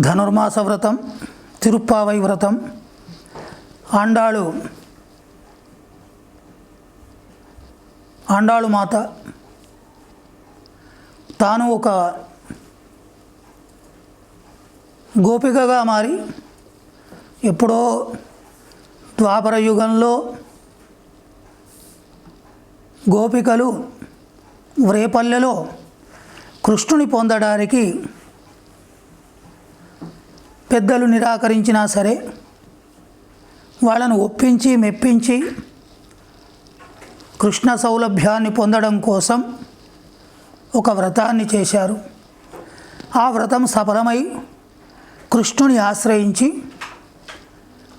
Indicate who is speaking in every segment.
Speaker 1: ధనుర్మాస వ్రతం తిరుప్పావై వ్రతం ఆండాళు ఆండాళు మాత. తాను ఒక గోపికగా మారి ఎప్పుడో ద్వాపర యుగంలో గోపికలు వ్రేపల్లెలో కృష్ణుని పొందడానికి పెద్దలు నిరాకరించినా సరే వాళ్ళను ఒప్పించి మెప్పించి కృష్ణ సౌలభ్యాన్ని పొందడం కోసం ఒక వ్రతాన్ని చేశారు. ఆ వ్రతం సఫలమై కృష్ణుని ఆశ్రయించి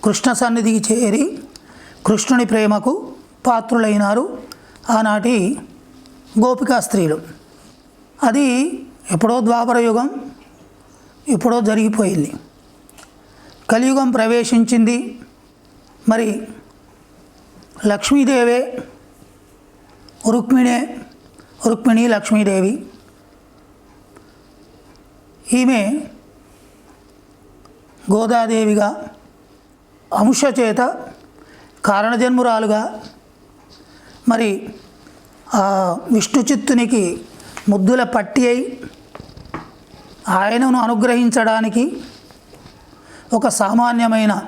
Speaker 1: కృష్ణ సన్నిధికి చేరి కృష్ణుని ప్రేమకు పాత్రులైనారు ఆనాటి గోపికా స్త్రీలు. అది ఎప్పుడో ద్వాపర యుగం ఎప్పుడో జరిగిపోయింది. కలియుగం ప్రవేశించింది. మరి లక్ష్మీదేవే రుక్మిణే రుక్మిణి లక్ష్మీదేవి. ఈమె గోదాదేవిగా అంశ చేత కారణజన్మురాలుగా మరి ఆ విష్ణు చిత్తునికి ముద్దుల పట్టి అయి ఆయనను అనుగ్రహించడానికి ఒక సామాన్యమైన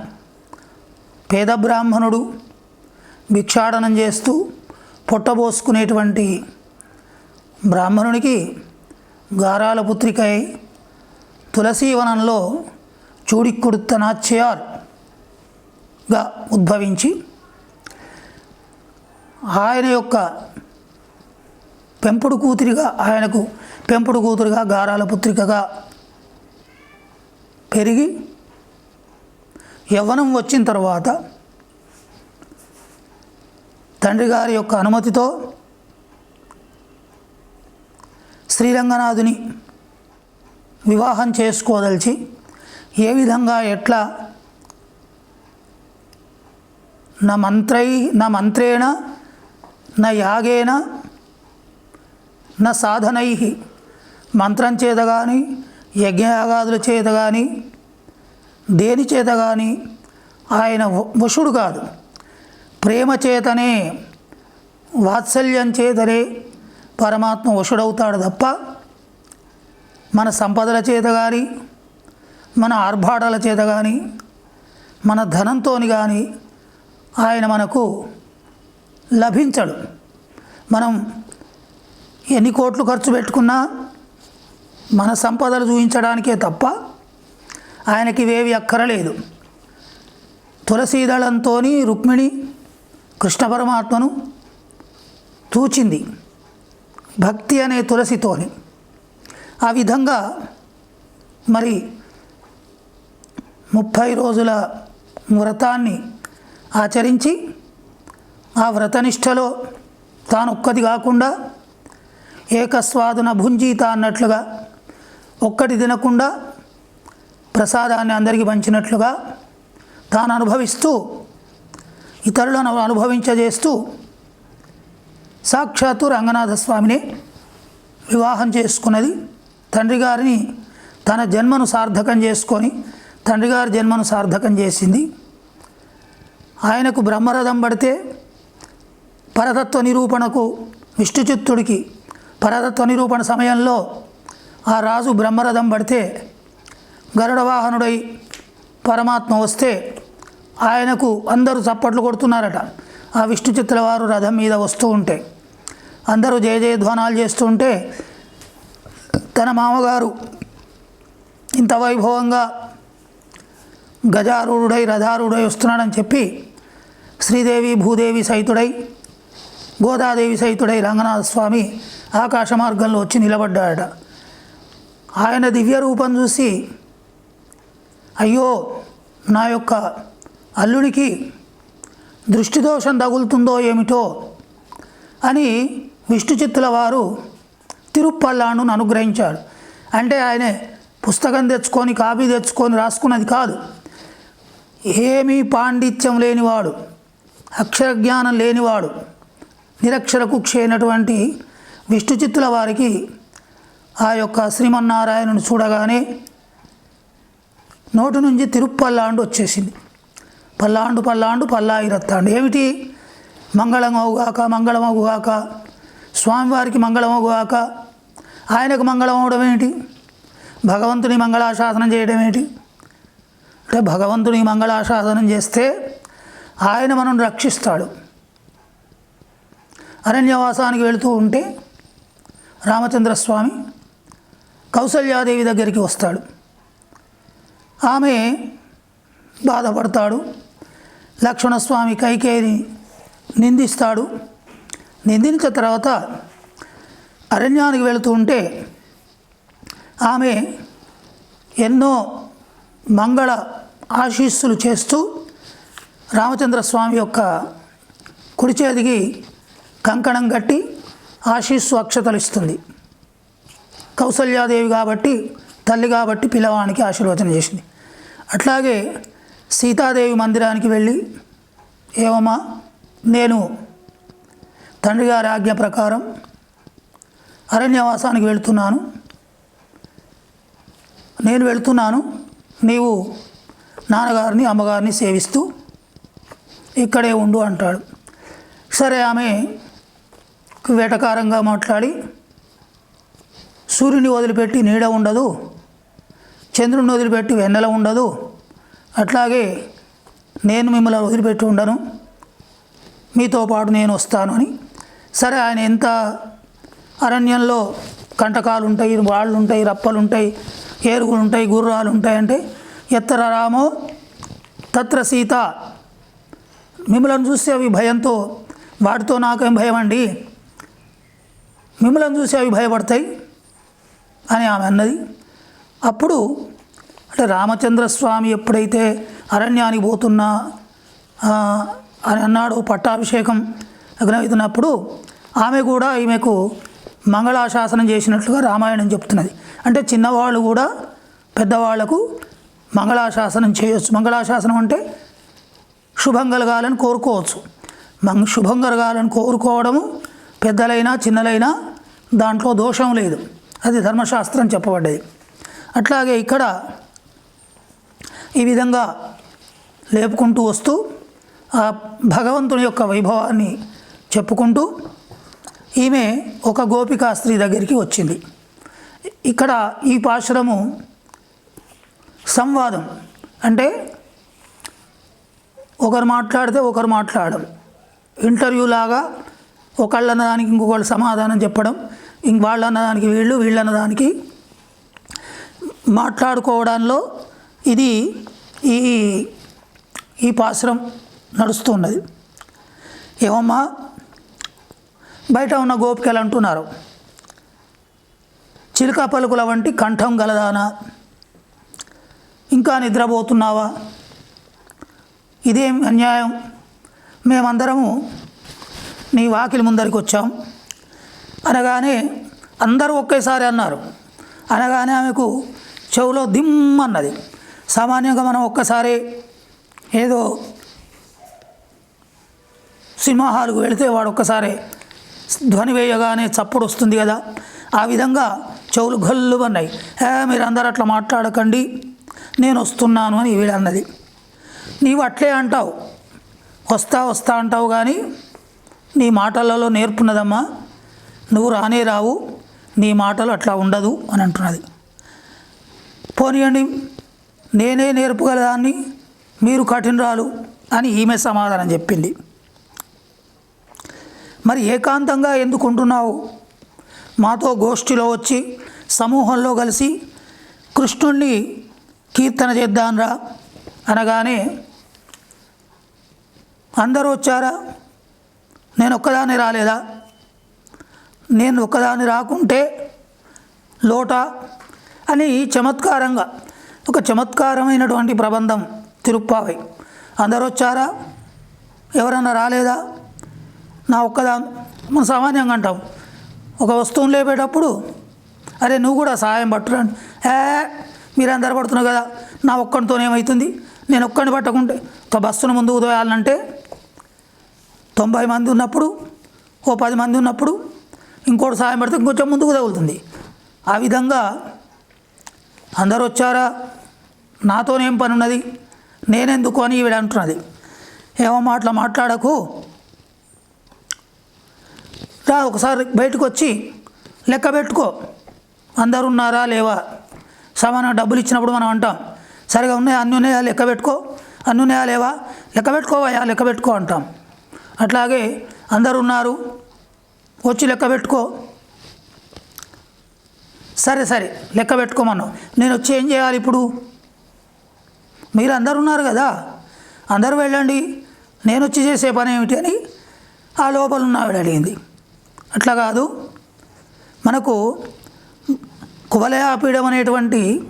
Speaker 1: పేద బ్రాహ్మణుడు భిక్షాటనం చేస్తూ పొట్టబోసుకునేటువంటి బ్రాహ్మణునికి గారాల పుత్రికై తులసీవనంలో చూడిక్కుడుతనాచ్చయార్గా ఉద్భవించి ఆయన యొక్క పెంపుడు కూతురిగా ఆయనకు పెంపుడు కూతురుగా గారాల పుత్రికగా పెరిగి యవ్వనం వచ్చిన తర్వాత తండ్రి గారి యొక్క అనుమతితో శ్రీరంగనాథుని వివాహం చేసుకోదలిచి ఏ విధంగా ఎట్లా నా మంత్రై నా మంత్రేణ నా యాగేన నా సాధనై మంత్రం చేత కానీ యజ్ఞయాగాదుల చేత కానీ దేని చేత కానీ ఆయన వ- వశుడు కాదు. ప్రేమ చేతనే వాత్సల్యం చేతనే పరమాత్మ వశుడవుతాడు తప్ప మన సంపదల చేత కానీ మన ఆర్భాటాల చేత కానీ మన ధనంతో కానీ ఆయన మనకు లభించడు. మనం ఎన్ని కోట్లు ఖర్చు పెట్టుకున్నా మన సంపదలు చూపించడానికే తప్ప ఆయనకి ఇవేవి అక్కరలేదు. తులసీదళంతో రుక్మిణి కృష్ణ పరమాత్మను తూచింది. భక్తి అనే తులసితోని. ఆ విధంగా మరి ముప్పై రోజుల వ్రతాన్ని ఆచరించి ఆ వ్రతనిష్టలో తాను ఒక్కది కాకుండా ఏకస్వాదున భుంజీత అన్నట్లుగా ఒక్కటి తినకుండా ప్రసాదాన్ని అందరికీ పంచినట్లుగా తాను అనుభవిస్తూ ఇతరులను అనుభవించజేస్తూ సాక్షాత్తు రంగనాథ స్వామిని వివాహం చేసుకున్నది. తండ్రి గారిని తన జన్మను సార్థకం చేసుకొని తండ్రి గారి జన్మను సార్థకం చేసింది. ఆయనకు బ్రహ్మరథం పడితే పరతత్వ నిరూపణకు విష్ణుచిత్తుడికి పరతత్వ నిరూపణ సమయంలో ఆ రాజు బ్రహ్మరథం పడితే గరుడ వాహనుడై పరమాత్మ వస్తే ఆయనకు అందరూ చప్పట్లు కొడుతున్నారట. ఆ విష్ణు చిత్తుల వారు రథం మీద వస్తూ ఉంటే అందరూ జయ జయధ్వానాలు చేస్తూ ఉంటే తన మామగారు ఇంత వైభవంగా గజారూఢుడై రథారూఢై వస్తున్నాడని చెప్పి శ్రీదేవి భూదేవి సైతుడై గోదాదేవి సైతుడై రంగనాథ స్వామి ఆకాశ మార్గంలో వచ్చి నిలబడ్డాడట ఆయన దివ్య రూపం చూసి అయ్యో నా యొక్క అల్లుడికి దృష్టి దోషం తగులుతుందో ఏమిటో అని విష్ణుచిత్తుల వారు తిరుప్పల్లాను అనుగ్రహించాడు అంటే ఆయన పుస్తకం తెచ్చుకొని కాపీ తెచ్చుకొని రాసుకున్నది కాదు. ఏమీ పాండిత్యం లేనివాడు అక్షర జ్ఞానం లేనివాడు నిరక్షర కుక్షి అయినటువంటి వారికి ఆ యొక్క శ్రీమన్నారాయణుని చూడగానే నోటి నుంచి తిరుప్పల్లాండు వచ్చేసింది. పల్లాండు పల్లాండు పల్లాయిరత్తాండు. ఏమిటి? మంగళమవుగాక మంగళమవుగాక స్వామివారికి మంగళమవుగాక ఆయనకు మంగళం అవడం ఏంటి భగవంతుని మంగళాశాసనం చేయడం ఏంటి అంటే భగవంతుని మంగళాశాసనం చేస్తే ఆయన మనం రక్షిస్తాడు. అరణ్యవాసానికి వెళుతూ ఉంటే రామచంద్రస్వామి కౌసల్యాదేవి దగ్గరికి వస్తాడు. ఆమె బాధపడతాడు. లక్ష్మణస్వామి కైకేయిని నిందిస్తాడు. నిందించిన తర్వాత అరణ్యానికి వెళుతూ ఉంటే ఆమె ఎన్నో మంగళ ఆశీస్సులు చేస్తూ రామచంద్రస్వామి యొక్క కుడి చేతికి కంకణం కట్టి ఆశీస్సు అక్షతలు ఇస్తుంది. కౌసల్యాదేవి కాబట్టి తల్లి కాబట్టి పిల్లవానికి ఆశీర్వచనం చేసింది. అట్లాగే సీతాదేవి మందిరానికి వెళ్ళి ఏమమ్మా నేను తండ్రి గారి ఆజ్ఞ ప్రకారం అరణ్యవాసానికి వెళ్తున్నాను. నేను వెళ్తున్నాను. నీవు నాన్నగారిని అమ్మగారిని సేవిస్తూ ఇక్కడే ఉండు అంటాడు. సరే ఆమె వేటకారంగా మాట్లాడి సూర్యుని వదిలిపెట్టి నీడ ఉండదు. చంద్రుని వదిలిపెట్టి వెన్నెల ఉండదు. అట్లాగే నేను మిమ్మల్ని వదిలిపెట్టి ఉండను. మీతో పాటు నేను వస్తాను అని. సరే ఆయన ఎంత అరణ్యంలో కంటకాలు ఉంటాయి వాళ్ళు ఉంటాయి రప్పలు ఉంటాయి ఏరుగులు ఉంటాయి గుర్రాలు ఉంటాయి అంటే ఎత్తర రామో తత్ర సీత. మిమ్మల్ని చూస్తే అవి భయంతో వాటితో నాకేం భయం అండి మిమ్మల్ని చూసి అవి భయపడతాయి అని ఆమె అన్నది. అప్పుడు అంటే రామచంద్ర స్వామి ఎప్పుడైతే అరణ్యానికి పోతున్నా అని అన్నాడు పట్టాభిషేకం అవుతున్నప్పుడు ఆమె కూడా ఈమెకు మంగళాశాసనం చేసినట్లుగా రామాయణం చెప్తున్నది. అంటే చిన్నవాళ్ళు కూడా పెద్దవాళ్ళకు మంగళాశాసనం చేయొచ్చు. మంగళాశాసనం అంటే శుభం కలగాలని కోరుకోవచ్చు. మంగ శుభం కలగాలని కోరుకోవడము పెద్దలైనా చిన్నలైనా దాంట్లో దోషం లేదు. అది ధర్మశాస్త్రం చెప్పబడ్డది. అట్లాగే ఇక్కడ ఈ విధంగా లేపుకుంటూ వస్తూ ఆ భగవంతుని యొక్క వైభవాన్ని చెప్పుకుంటూ ఈమె ఒక గోపికా స్త్రీ దగ్గరికి వచ్చింది. ఇక్కడ ఈ పాశ్రము సంవాదం. అంటే ఒకరు మాట్లాడితే ఒకరు మాట్లాడడం. ఇంటర్వ్యూ లాగా ఒకళ్ళు అన్నదానికి ఇంకొకళ్ళు సమాధానం చెప్పడం. ఇంక వాళ్ళు అన్నదానికి వీళ్ళు వీళ్ళు అన్నదానికి మాట్లాడుకోవడంలో ఇది ఈ ఈ పాశ్రం నడుస్తున్నది. ఏమమ్మా బయట ఉన్న గోపికలు అంటున్నారు. చిలుక పలుకుల వంటి కంఠం గలదానా? ఇంకా నిద్రపోతున్నావా? ఇదేం అన్యాయం? మేమందరము నీ వాకిలి ముందరికి వచ్చాం. అనగానే అందరూ ఒకేసారి అన్నారు. అనగానే ఆమెకు చెవులో దిమ్ అన్నది. సామాన్యంగా మనం ఒక్కసారి ఏదో సినిమా హాల్కు వెళితే వాడు ఒక్కసారి ధ్వని వేయగానే చప్పుడు వస్తుంది కదా. ఆ విధంగా చెవులు గల్లుమన్నాయి ఏ మీరు అందరు అట్లా మాట్లాడకండి. నేను వస్తున్నాను అని వీడు అన్నది. నీవు అట్లే అంటావు. వస్తా వస్తా అంటావు కానీ నీ మాటలలో నేర్పున్నదమ్మా. నువ్వు రానే రావు. నీ మాటలు అట్లా ఉండదు అని అంటున్నది. పోనీయండి నేనే నేర్పగలదాన్ని మీరు కఠినరాలు అని ఈమె సమాధానం చెప్పింది. మరి ఏకాంతంగా ఎందుకుంటున్నావు? మాతో గోష్ఠిలో వచ్చి సమూహంలో కలిసి కృష్ణుణ్ణి కీర్తన చేద్దాంరా అనగానే అందరూ వచ్చారా? నేను ఒక్కదాన్ని రాలేదా? నేను ఒక్కదాన్ని రాకుంటే లోట అని చమత్కారంగా ఒక చమత్కారమైనటువంటి ప్రబంధం తిరుప్పావై. అందరూ వచ్చారా ఎవరన్నా రాలేదా? నా ఒక్కదా మనం సామాన్యంగా అంటాం. ఒక వస్తువును లేపేటప్పుడు అరే నువ్వు కూడా సహాయం పట్టురండి ఏ మీరందరూ పడుతున్నావు కదా నా ఒక్కడితో ఏమవుతుంది నేను ఒక్కడిని పట్టకుంటే ఒక బస్సును ముందు ఉదయాలంటే తొంభై మంది ఉన్నప్పుడు ఓ పది మంది ఉన్నప్పుడు ఇంకోటి సాయం పడితే ఇంకొంచెం ముందుకు తగులుతుంది. ఆ విధంగా అందరూ వచ్చారా నాతోనేం పని ఉన్నది నేనెందుకు అని ఈవిడ అంటున్నది. ఏమో మాటలు మాట్లాడకు. రా ఒకసారి బయటకు వచ్చి లెక్క పెట్టుకో. అందరు ఉన్నారా లేవా? సమాన డబ్బులు ఇచ్చినప్పుడు మనం అంటాం సరిగా ఉన్నాయా? అన్నీ ఉన్నాయా? లెక్క పెట్టుకో. అన్నీ ఉన్నాయా? లేవా? లెక్క పెట్టుకోవయా లెక్క పెట్టుకో అంటాం. అట్లాగే అందరు ఉన్నారు వచ్చి లెక్క పెట్టుకో. సరే సరే లెక్క పెట్టుకోమన్నావు నేను వచ్చి ఏం చేయాలి ఇప్పుడు? మీరు అందరు ఉన్నారు కదా? అందరూ వెళ్ళండి. నేను వచ్చి చేసే పని ఏమిటి అని ఆ లోపల ఉన్న అడిగింది. అట్లా కాదు. మనకు కువలయాపీడం అనేటువంటి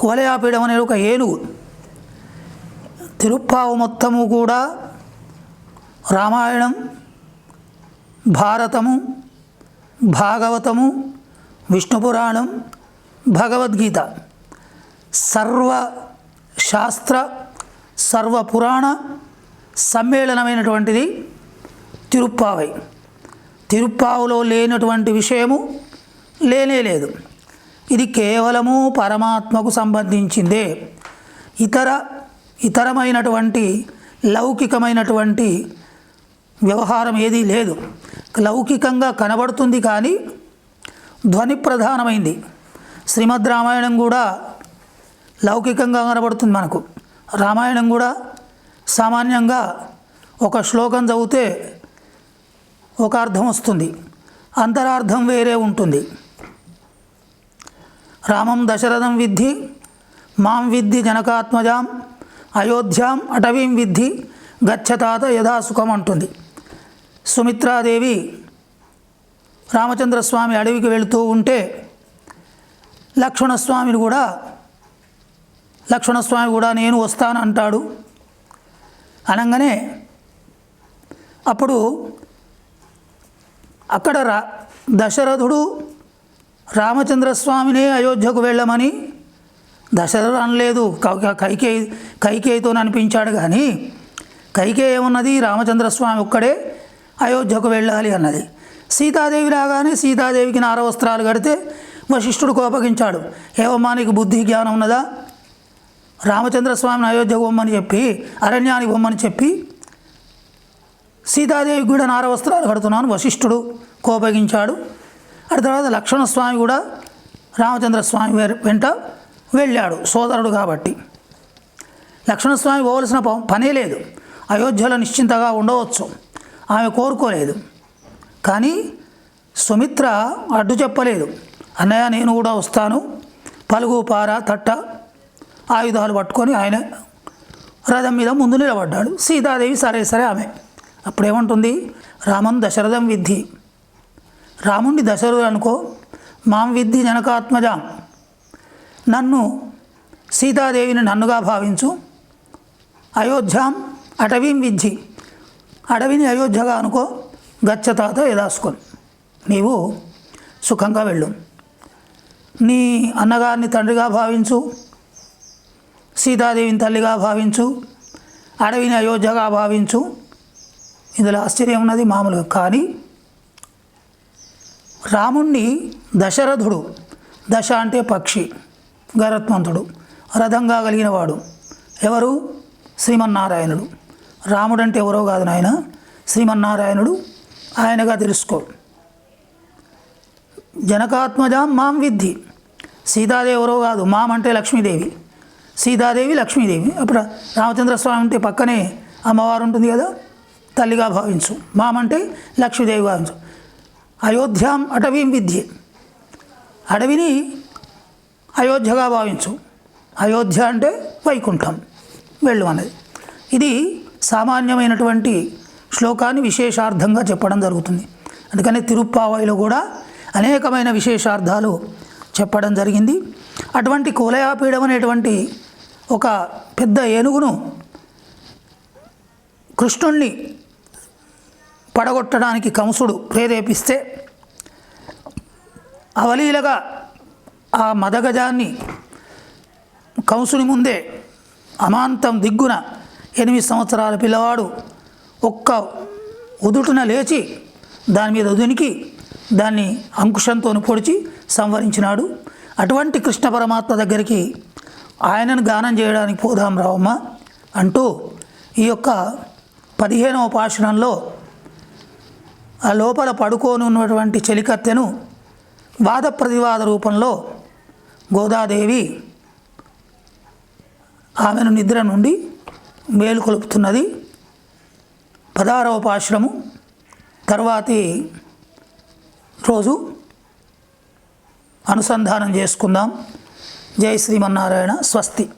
Speaker 1: కువలయాపీడం అనే ఒక ఏనుగు తిరుప్పావు మొత్తము కూడా రామాయణం భారతము భాగవతము విష్ణు పురాణం భగవద్గీత. సర్వ శాస్త్ర సర్వ పురాణ సమ్మేళనమైనటువంటిది తిరుప్పావై. తిరుప్పావులో లేనటువంటి విషయము లేనే లేదు. ఇది కేవలము పరమాత్మకు సంబంధించిందే. ఇతర ఇతరమైనటువంటి లౌకికమైనటువంటి వ్యవహారం ఏదీ లేదు. లౌకికంగా కనబడుతుంది కానీ ధ్వని ప్రధానమైంది. శ్రీమద్ రామాయణం కూడా లౌకికంగా కనబడుతుంది మనకు. రామాయణం కూడా సామాన్యంగా ఒక శ్లోకం చదివితే ఒక అర్థం వస్తుంది. అంతరార్థం వేరే ఉంటుంది. రామం దశరథం విద్ధి మాం విద్ధి జనకాత్మజాం అయోధ్యాం అటవీం విద్ధి గచ్చతాత యథాసుఖం అంటుంది. సుమిత్రాదేవి రామచంద్రస్వామి అడవికి వెళుతూ ఉంటే లక్ష్మణస్వామిని కూడా లక్ష్మణస్వామి కూడా నేను వస్తాను అంటాడు అనగానే అప్పుడు అక్కడ రా దశరథుడు రామచంద్రస్వామినే అయోధ్యకు వెళ్ళమని దశరథుడు అనలేదు. కైకేయి కైకేయితో అనిపించాడు కానీ కైకేయి ఏమున్నది? రామచంద్రస్వామి ఒక్కడే అయోధ్యకు వెళ్ళాలి అన్నది. సీతాదేవి రాగానే సీతాదేవికి నారవస్త్రాలు కడితే వశిష్ఠుడు కోపగించాడు. ఏవమ్మా నీకు బుద్ధి జ్ఞానం ఉన్నదా? రామచంద్రస్వామిని అయోధ్యకు బొమ్మని చెప్పి అరణ్యానికి బొమ్మని చెప్పి సీతాదేవికి కూడా నారవస్త్రాలు కడుతున్నాను వశిష్ఠుడు కోపగించాడు. అటు తర్వాత లక్ష్మణస్వామి కూడా రామచంద్రస్వామి వెంట వెళ్ళాడు సోదరుడు కాబట్టి. లక్ష్మణస్వామి పోవలసిన ప- పనే లేదు. అయోధ్యలో నిశ్చింతగా ఉండవచ్చు. ఆమె కోరుకోలేదు. కానీ సుమిత్ర అడ్డు చెప్పలేదు. అన్నయ్య నేను కూడా వస్తాను. పలుగు పార తట్ట ఆయుధాలు పట్టుకొని ఆయన రథం మీద ముందు నిలబడ్డాడు. సీతాదేవి సరే సరే ఆమె. అప్పుడేమంటుంది? రామం దశరథం విద్ధి. రాముణ్ణి దశరథుడు అనుకో. మాం విద్ధి జనకాత్మజాం. నన్ను సీతాదేవిని నన్నుగా భావించు. అయోధ్యాం అటవీం విద్ధి. అడవిని అయోధ్యగా అనుకో గచ్చతాత యదాసుకో నీవు సుఖంగా వెళ్ళు. నీ అన్నగారిని తండ్రిగా భావించు సీతాదేవిని తల్లిగా భావించు అడవిని అయోధ్యగా భావించు. ఇందులో ఆశ్చర్యం ఉన్నది మామూలుగా. కానీ రాముణ్ణి దశరథుడు దశ అంటే పక్షి గరత్మంతుడు రథంగా కలిగిన వాడు ఎవరు? శ్రీమన్నారాయణుడు. రాముడు అంటే ఎవరో కాదు నాయన. శ్రీమన్నారాయణుడు ఆయనగా తెలుసుకో. జనకాత్మజాం మాం విద్ధి. సీతాదేవి ఎవరో కాదు. మాం అంటే లక్ష్మీదేవి. సీతాదేవి లక్ష్మీదేవి. అప్పుడు రామచంద్ర స్వామి పక్కనే అమ్మవారు ఉంటుంది కదా తల్లిగా భావించు. మామంటే లక్ష్మీదేవి భావించు. అయోధ్యాం అటవీం విద్య అడవిని అయోధ్యగా భావించు. అయోధ్య అంటే వైకుంఠం. వెళ్ళు అన్నది. ఇది సామాన్యమైనటువంటి శ్లోకాన్ని విశేషార్థంగా చెప్పడం జరుగుతుంది. అందుకని తిరుప్పావైలో కూడా అనేకమైన విశేషార్థాలు చెప్పడం జరిగింది. అటువంటి కులయాపీడం అనేటువంటి ఒక పెద్ద ఏనుగును కృష్ణుణ్ణి పడగొట్టడానికి కంసుడు ప్రేరేపిస్తే అవలీలగా ఆ మదగజాన్ని కంసుని ముందే అమాంతం దిగ్గున ఎనిమిది సంవత్సరాల పిల్లవాడు ఒక్క ఉదుటున లేచి దాని మీద ఉదునికి దాన్ని అంకుశంతో పొడిచి సంవరించినాడు. అటువంటి కృష్ణ పరమాత్మ దగ్గరికి ఆయనను గానం చేయడానికి పోదాం రావమ్మ అంటూ ఈ యొక్క పదిహేనవ పాషణంలో ఆ లోపల పడుకోనున్నటువంటి చెలికత్తెను వాద ప్రతివాద రూపంలో గోదాదేవి ఆమెను నిద్ర నుండి మేలుకొలుపుతున్నది పదహారవ పాశ్రము. తర్వాతి రోజు అనుసంధానం చేసుకుందాం. జై శ్రీమన్నారాయణ. స్వస్తి.